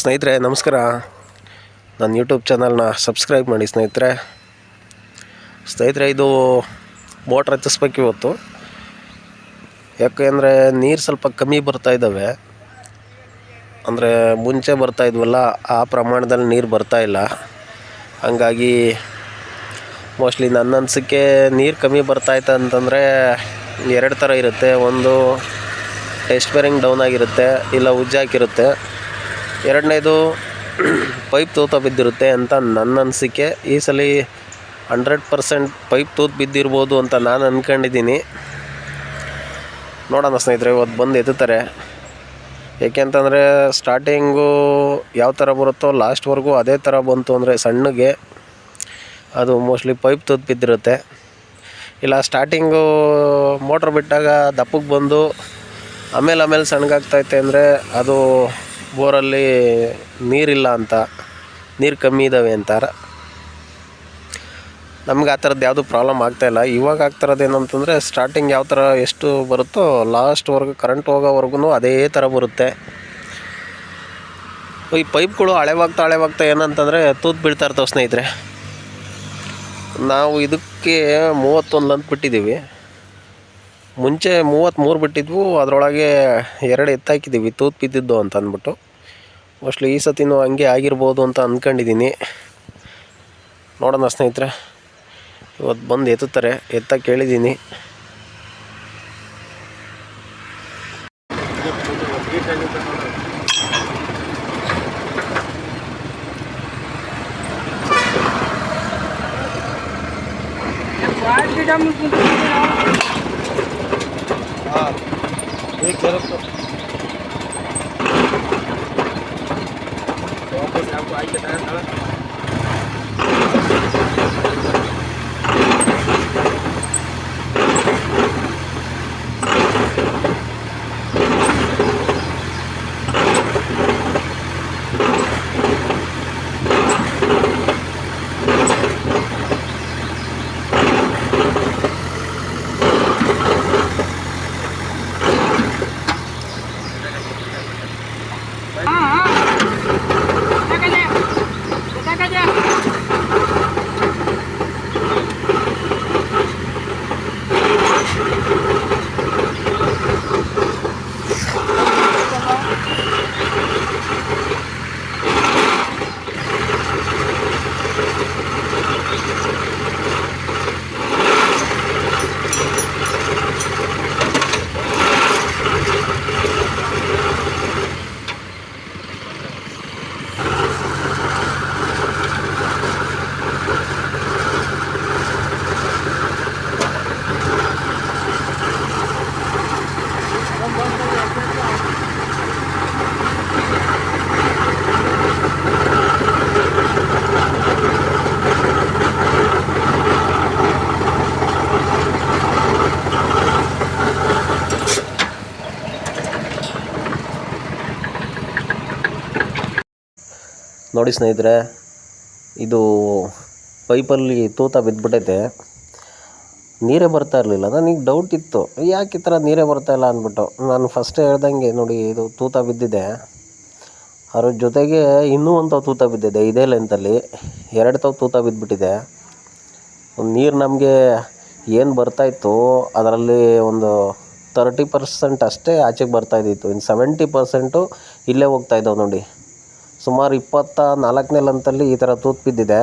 ಸ್ನೇಹಿತರೆ, ನಮಸ್ಕಾರ. ನನ್ನ ಯೂಟ್ಯೂಬ್ ಚಾನಲ್ನ ಸಬ್ಸ್ಕ್ರೈಬ್ ಮಾಡಿ ಸ್ನೇಹಿತರೆ. ಸ್ನೇಹಿತರೆ, ಇದು ಮೋಟ್ರ್ ಹತ್ತಿಸ್ಬೇಕು ಇವತ್ತು. ಯಾಕೆಂದರೆ ನೀರು ಸ್ವಲ್ಪ ಕಮ್ಮಿ ಬರ್ತಾ ಇದ್ದಾವೆ ಅಂದರೆ ಮುಂಚೆ ಬರ್ತಾ ಇದ್ವಲ್ಲ, ಆ ಪ್ರಮಾಣದಲ್ಲಿ ನೀರು ಬರ್ತಾ ಇಲ್ಲ. ಹಂಗಾಗಿ ಮೋಸ್ಟ್ಲಿ ನನ್ನ ಅನಿಸಿಕೆ ನೀರು ಕಮ್ಮಿ ಬರ್ತಾಯ್ತು ಅಂತಂದರೆ ಎರಡು ಥರ ಇರುತ್ತೆ. ಒಂದು ಟೆಸ್ಟ್ ಬೇರಿಂಗ್ ಡೌನ್ ಆಗಿರುತ್ತೆ, ಇಲ್ಲ ಉಜ್ಜಾಕಿರುತ್ತೆ ಎರಡನೇದು ಪೈಪ್ ತೂತ ಬಿದ್ದಿರುತ್ತೆ ಅಂತ ನನ್ನ ಅನಿಸಿಕೆ. ಈ ಸಲ ಹಂಡ್ರೆಡ್ ಪರ್ಸೆಂಟ್ ಪೈಪ್ ತೂತು ಬಿದ್ದಿರ್ಬೋದು ಅಂತ ನಾನು ಅಂದ್ಕೊಂಡಿದ್ದೀನಿ ನೋಡೋಣ ಸ್ನೇಹಿತರೆ, ಇವತ್ತು ಬಂದು ಎತ್ತುತ್ತಾರೆ. ಏಕೆಂತಂದರೆ ಸ್ಟಾರ್ಟಿಂಗು ಯಾವ ಥರ ಬರುತ್ತೋ ಲಾಸ್ಟ್ವರೆಗೂ ಅದೇ ಥರ ಬಂತು ಅಂದರೆ ಸಣ್ಣಗೆ ಅದು ಮೋಸ್ಟ್ಲಿ ಪೈಪ್ ತೂತು ಬಿದ್ದಿರುತ್ತೆ. ಇಲ್ಲ ಸ್ಟಾರ್ಟಿಂಗು ಮೋಟ್ರ್ ಬಿಟ್ಟಾಗ ದಪ್ಪಕ್ಕೆ ಬಂದು ಆಮೇಲೆ ಆಮೇಲೆ ಸಣ್ಣಗಾಗ್ತೈತೆ ಅಂದರೆ ಅದು ಬೋರಲ್ಲಿ ನೀರಿಲ್ಲ ಅಂತ, ನೀರು ಕಮ್ಮಿ ಇದ್ದಾವೆ ಅಂತಾರೆ. ನಮ್ಗೆ ಆ ಥರದ್ದು ಯಾವುದೂ ಪ್ರಾಬ್ಲಮ್ ಆಗ್ತಾಯಿಲ್ಲ ಇವಾಗ ಆಗ್ತಿರೋದು ಏನಂತಂದರೆ ಸ್ಟಾರ್ಟಿಂಗ್ ಯಾವ ಥರ ಎಷ್ಟು ಬರುತ್ತೋ ಲಾಸ್ಟ್ವರೆಗೂ ಕರೆಂಟ್ ಹೋಗೋವರೆಗೂ ಅದೇ ಥರ ಬರುತ್ತೆ. ಈ ಪೈಪ್ಗಳು ಹಳೆವಾಗ್ತಾ ಹಳೆವಾಗ್ತಾ ಏನಂತಂದರೆ ತೂತು ಬೀಳ್ತಾ ಇರ್ತಾವೆ ಸ್ನೇಹಿತರೆ. ನಾವು ಇದಕ್ಕೆ ಮೂವತ್ತೊಂದು ಅಂತ ಬಿಟ್ಟಿದ್ದೀವಿ. ಮುಂಚೆ ಮೂವತ್ತ್ಮೂರು ಬಿಟ್ಟಿದ್ವು, ಅದರೊಳಗೆ ಎರಡು ಎತ್ತಾಕಿದ್ದೀವಿ, ತೂತು ಬಿದ್ದಿದ್ದು ಅಂತ ಅಂದ್ಬಿಟ್ಟು ಮೋಸ್ಟ್ಲಿ ಈ ಸತಿನೂ ಹಂಗೆ ಆಗಿರ್ಬೋದು ಅಂತ ಅಂದ್ಕೊಂಡಿದ್ದೀನಿ ನೋಡೋಣ ಸ್ನೇಹಿತರೆ. ಇವತ್ತು ಬಂದು ಎತ್ತುತ್ತಾರೆ. ಎತ್ತ ಕೇಳಿದ್ದೀನಿ. வாய்க்கிறதுனால ನೋಡಿ ಸ್ನೇಹಿತರೆ, ಇದು ಪೈಪಲ್ಲಿ ತೂತ ಬಿದ್ದುಬಿಟ್ಟೈತೆ ನೀರೇ ಬರ್ತಾ ಇರಲಿಲ್ಲ. ನನಗೆ ಡೌಟ್ ಇತ್ತು. ಯಾಕೆ ಈ ಥರ ನೀರೇ ಬರ್ತಾ ಇಲ್ಲ ಅಂದ್ಬಿಟ್ಟು. ನಾನು ಫಸ್ಟೇ ಹೇಳ್ದಂಗೆ ನೋಡಿ ಇದು ತೂತ ಬಿದ್ದಿದೆ. ಅದ್ರ ಜೊತೆಗೆ ಇನ್ನೂ ಒಂದು ತಾವು ತೂತ ಬಿದ್ದಿದೆ. ಇದೇ ಲೆಂತಲ್ಲಿ ಎರಡು ತಾವು ತೂತ ಬಿದ್ದುಬಿಟ್ಟಿದೆ ನೀರು ನಮಗೆ ಏನು ಬರ್ತಾಯಿತ್ತು ಅದರಲ್ಲಿ ಒಂದು ತರ್ಟಿ ಪರ್ಸೆಂಟ್ ಅಷ್ಟೇ ಆಚೆಗೆ ಬರ್ತಾಯಿದ್ದಿತ್ತು ಇನ್ನು ಸೆವೆಂಟಿ ಪರ್ಸೆಂಟು ಇಲ್ಲೇ ಹೋಗ್ತಾ ಇದ್ದಾವೆ ನೋಡಿ. ಸುಮಾರು ಇಪ್ಪತ್ತ ನಾಲ್ಕನೇ ಲಂತಲ್ಲಿ ಈ ಥರ ತೂತು ಬಿದ್ದಿದೆ.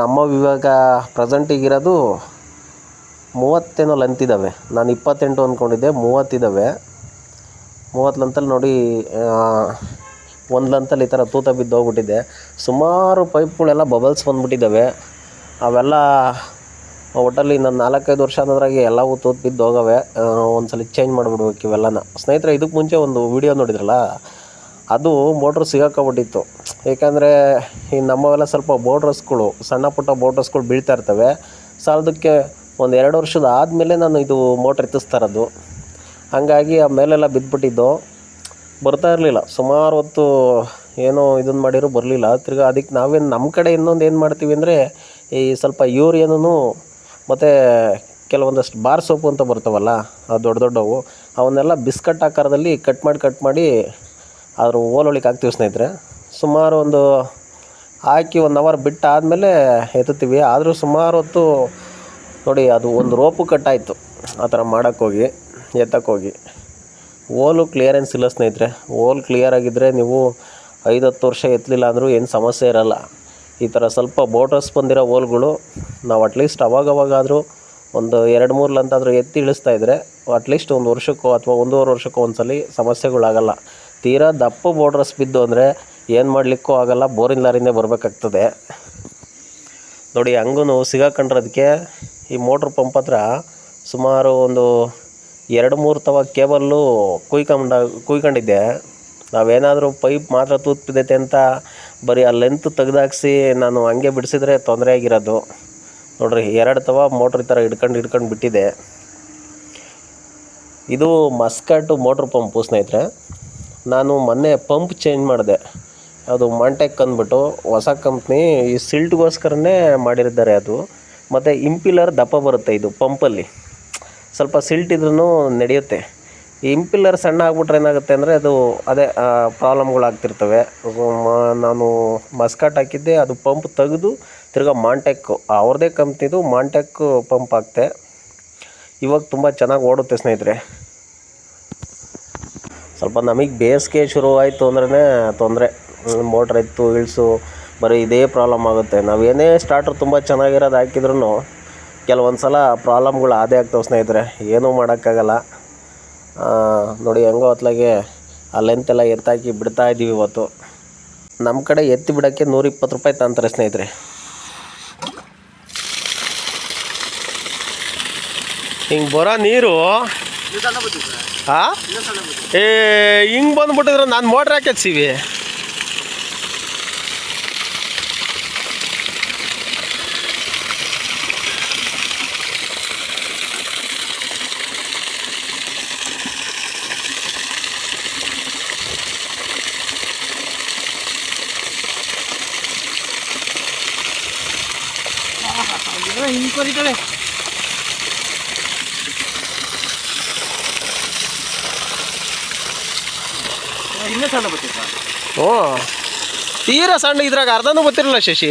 ನಮ್ಮ ಇವಾಗ ಪ್ರೆಸೆಂಟಿಗಿರೋದು ಮೂವತ್ತೇನೋ ಲಂತ್ ಇದ್ದಾವೆ ನಾನು ಇಪ್ಪತ್ತೆಂಟು ಅಂದ್ಕೊಂಡಿದ್ದೆ ಮೂವತ್ತಿದ್ದಾವೆ ಮೂವತ್ತು ಲಂತಲ್ಲಿ ನೋಡಿ ಒಂದು ಲಂತಲ್ಲಿ ಈ ಥರ ತೂತ ಬಿದ್ದು ಹೋಗ್ಬಿಟ್ಟಿದೆ. ಸುಮಾರು ಪೈಪ್ಗಳೆಲ್ಲ ಬಬಲ್ಸ್ ಬಂದ್ಬಿಟ್ಟಿದ್ದಾವೆ ಅವೆಲ್ಲ ಒಟ್ಟಲ್ಲಿ ನಾನು ನಾಲ್ಕೈದು ವರ್ಷ ಅನ್ನೋದ್ರಾಗೆ ಎಲ್ಲವೂ ತೂತು ಬಿದ್ದು ಹೋಗವೆ. ಒಂದ್ಸಲ ಚೇಂಜ್ ಮಾಡಿಬಿಡ್ಬೇಕು ಇವೆಲ್ಲನ. ಸ್ನೇಹಿತರೆ ಇದಕ್ಕೆ ಮುಂಚೆ ಒಂದು ವಿಡಿಯೋ ನೋಡಿದ್ರಲ್ಲ? ಅದು ಮೋಟ್ರ್ ಸಿಗಾಕೊಂಬಿಟ್ಟಿತ್ತು ಏಕೆಂದರೆ ಈ ನಮ್ಮವೆಲ್ಲ ಸ್ವಲ್ಪ ಬೋಡ್ರಸ್ಗಳು ಸಣ್ಣ ಪುಟ್ಟ ಬೋಟ್ರಸ್ಗಳು ಬೀಳ್ತಾ ಇರ್ತವೆ. ಸಾಲದಕ್ಕೆ ಒಂದು ಎರಡು ವರ್ಷದ ಆದಮೇಲೆ ನಾನು ಇದು ಮೋಟ್ರ್ ಎತ್ತಿಸ್ತಾ ಇರೋದು. ಹಾಗಾಗಿ ಆ ಮೇಲೆಲ್ಲ ಬಿದ್ದುಬಿಟ್ಟಿದ್ದು ಬರ್ತಾ ಇರಲಿಲ್ಲ. ಸುಮಾರು ಹೊತ್ತು ಏನೋ ಇದನ್ನು ಮಾಡಿದ್ರು ಬರಲಿಲ್ಲ. ತಿರ್ಗಾ ಅದಕ್ಕೆ ನಾವೇನು ನಮ್ಮ ಕಡೆ ಇನ್ನೊಂದು ಏನು ಮಾಡ್ತೀವಿ ಅಂದರೆ ಈ ಸ್ವಲ್ಪ ಯೂರಿಯನೂ ಮತ್ತು ಕೆಲವೊಂದಷ್ಟು ಬಾರ್ ಸೋಪು ಅಂತ ಬರ್ತಾವಲ್ಲ, ಆ ದೊಡ್ಡ ದೊಡ್ಡವು, ಅವನ್ನೆಲ್ಲ ಬಿಸ್ಕಟ್ ಆಕಾರದಲ್ಲಿ ಕಟ್ ಮಾಡಿ ಕಟ್ ಮಾಡಿ ಆದರೂ ಓಲೊಳಿಕ್ಕೆ ಹಾಕ್ತೀವಿ ಸ್ನೇಹಿತರೆ. ಸುಮಾರು ಒಂದು ಹಾಕಿ ಒಂದು ಅವರ್ ಬಿಟ್ಟು ಆದಮೇಲೆ ಎತ್ತುತ್ತೀವಿ. ಆದರೂ ಸುಮಾರು ಹೊತ್ತು ನೋಡಿ ಅದು ಒಂದು ರೋಪು ಕಟ್ಟಾಯಿತು. ಆ ಥರ ಮಾಡೋಕ್ಕೋಗಿ ಎತ್ತಕ್ಕೋಗಿ ಓಲು ಕ್ಲಿಯರೆನ್ಸ್ ಇಲ್ಲ ಸ್ನೇಹಿತರೆ. ಓಲ್ ಕ್ಲಿಯರ್ ಆಗಿದ್ದರೆ ನೀವು ಐದು ಹತ್ತು ವರ್ಷ ಎತ್ತಲಿಲ್ಲ ಅಂದರೂ ಏನು ಸಮಸ್ಯೆ ಇರಲ್ಲ. ಈ ಥರ ಸ್ವಲ್ಪ ಬೋಟರ್ಸ್ ಬಂದಿರೋ ಓಲ್ಗಳು ನಾವು ಅಟ್ಲೀಸ್ಟ್ ಅವಾಗವಾಗಾದರೂ ಒಂದು ಎರಡು ಮೂರು ಲಂತಾದರೂ ಎತ್ತಿ ಇಳಿಸ್ತಾ ಇದ್ದರೆ ಅಟ್ಲೀಸ್ಟ್ ಒಂದು ವರ್ಷಕ್ಕೋ ಅಥವಾ ಒಂದೂವರೆ ವರ್ಷಕ್ಕೋ ಒಂದ್ಸಲಿ ಸಮಸ್ಯೆಗಳಾಗಲ್ಲ. ತೀರಾ ದಪ್ಪ ಬೋಟ್ರಸ್ ಬಿದ್ದು ಅಂದರೆ ಏನು ಮಾಡಲಿಕ್ಕೂ ಆಗಲ್ಲ, ಬೋರಿನ ಲಾರಿಂದ ಬರಬೇಕಾಗ್ತದೆ. ನೋಡಿ ಹಂಗೂ ಸಿಗಾಕೊಂಡ್ರದಕ್ಕೆ ಈ ಮೋಟ್ರ್ ಪಂಪ್ ಹತ್ರ ಸುಮಾರು ಒಂದು ಎರಡು ಮೂರು ತವ ಕೇಬಲ್ಲು ಕುಯ್ಕೊಂಡ, ಕುಯ್ಕೊಂಡಿದ್ದೆ. ನಾವೇನಾದರೂ ಪೈಪ್ ಮಾತ್ರ ತೂತ್ಬಿದೈತೆ ಅಂತ ಬರೀ ಆ ಲೆಂತ್ ತೆಗೆದಾಕ್ಸಿ ನಾನು ಹಂಗೆ ಬಿಡಿಸಿದ್ರೆ ತೊಂದರೆ ಆಗಿರೋದು. ನೋಡ್ರಿ, ಎರಡು ತವ ಮೋಟ್ರ್ ಈ ಥರ ಹಿಡ್ಕೊಂಡು ಹಿಡ್ಕೊಂಡು ಬಿಟ್ಟಿದೆ. ಇದು ಮಸ್ಕಟ್ಟು ಮೋಟ್ರ್ ಪಂಪು ಸ್ನೇಹಿತರೆ. ನಾನು ಮೊನ್ನೆ ಪಂಪ್ ಚೇಂಜ್ ಮಾಡಿದೆ. ಅದು ಮಾಂಟೆಕ್ ಅಂದ್ಬಿಟ್ಟು ಹೊಸ ಕಂಪ್ನಿ, ಈ ಸಿಲ್ಟ್ಗೋಸ್ಕರನೇ ಮಾಡಿರ್ತಾರೆ ಅದು. ಮತ್ತು ಇಂಪಿಲರ್ ದಪ್ಪ ಬರುತ್ತೆ ಇದು ಪಂಪಲ್ಲಿ. ಸ್ವಲ್ಪ ಸಿಲ್ಟ್ ಇದ್ರೂ ನಡೆಯುತ್ತೆ. ಇಂಪಿಲ್ಲರ್ ಸಣ್ಣ ಆಗ್ಬಿಟ್ರೆ ಏನಾಗುತ್ತೆ ಅಂದರೆ ಅದು ಅದೇ ಪ್ರಾಬ್ಲಮ್ಗಳಾಗ್ತಿರ್ತವೆ. ನಾನು ಮಸ್ಕಾಟ್ ಹಾಕಿದ್ದೆ, ಅದು ಪಂಪ್ ತೆಗೆದು ತಿರ್ಗಾ ಮಾಂಟೆಕ್ಕು ಅವ್ರದ್ದೇ ಕಂಪ್ನಿದು ಮಾಂಟೆಕ್ ಪಂಪ್ ಹಾಕ್ತೆ. ಇವಾಗ ತುಂಬ ಚೆನ್ನಾಗಿ ಓಡುತ್ತೆ ಸ್ನೇಹಿತರೆ. ಸ್ವಲ್ಪ ನಮಗೆ ಬೇಸಿಗೆ ಶುರು ಆಯಿತು ಅಂದ್ರೇ ತೊಂದರೆ. ಮೋಟ್ರ್ ಎತ್ತು ಇಳಿಸು ಬರೀ ಇದೇ ಪ್ರಾಬ್ಲಮ್ ಆಗುತ್ತೆ. ನಾವೇನೇ ಸ್ಟಾರ್ಟರ್ ತುಂಬ ಚೆನ್ನಾಗಿರೋದು ಹಾಕಿದ್ರೂ ಕೆಲವೊಂದು ಸಲ ಪ್ರಾಬ್ಲಮ್ಗಳು ಆದೇ ಆಗ್ತವೆ ಸ್ನೇಹಿತರೆ. ಏನೂ ಮಾಡೋಕ್ಕಾಗಲ್ಲ. ನೋಡಿ ಹೆಂಗೋ ಹೊತ್ಲಾಗೆ ಆ ಲೆಂತ್ ಎಲ್ಲ ಎತ್ತಾಕಿ ಬಿಡ್ತಾ ಇದ್ದೀವಿ ಇವತ್ತು. ನಮ್ಮ ಕಡೆ ಎತ್ತಿ ಬಿಡೋಕ್ಕೆ ನೂರಿಪ್ಪತ್ತು ರೂಪಾಯಿ ತಂತಾರೆ ಸ್ನೇಹಿತರೆ. ಹಿಂಗೆ ಬರೋ ನೀರು ಹಾಂ? ಏ ಹಿಂಗೆ ಬಂದ್ಬಿಟ್ಟಿದ್ರೆ ನಾನು ಮೋಟ್ರ್ ಹಾಕಿ ಹಚ್ತೀವಿ ಹಿಂಗೆ ಇನ್ನೂ ಸಣ್ಣ ಬರ್ತಿತ್ತ ಹ್ಞೂ ತೀರಾ ಸಣ್ಣ ಇದ್ರಾಗ ಅರ್ಧನೂ ಗೊತ್ತಿರಲ್ಲ ಶಶಿ.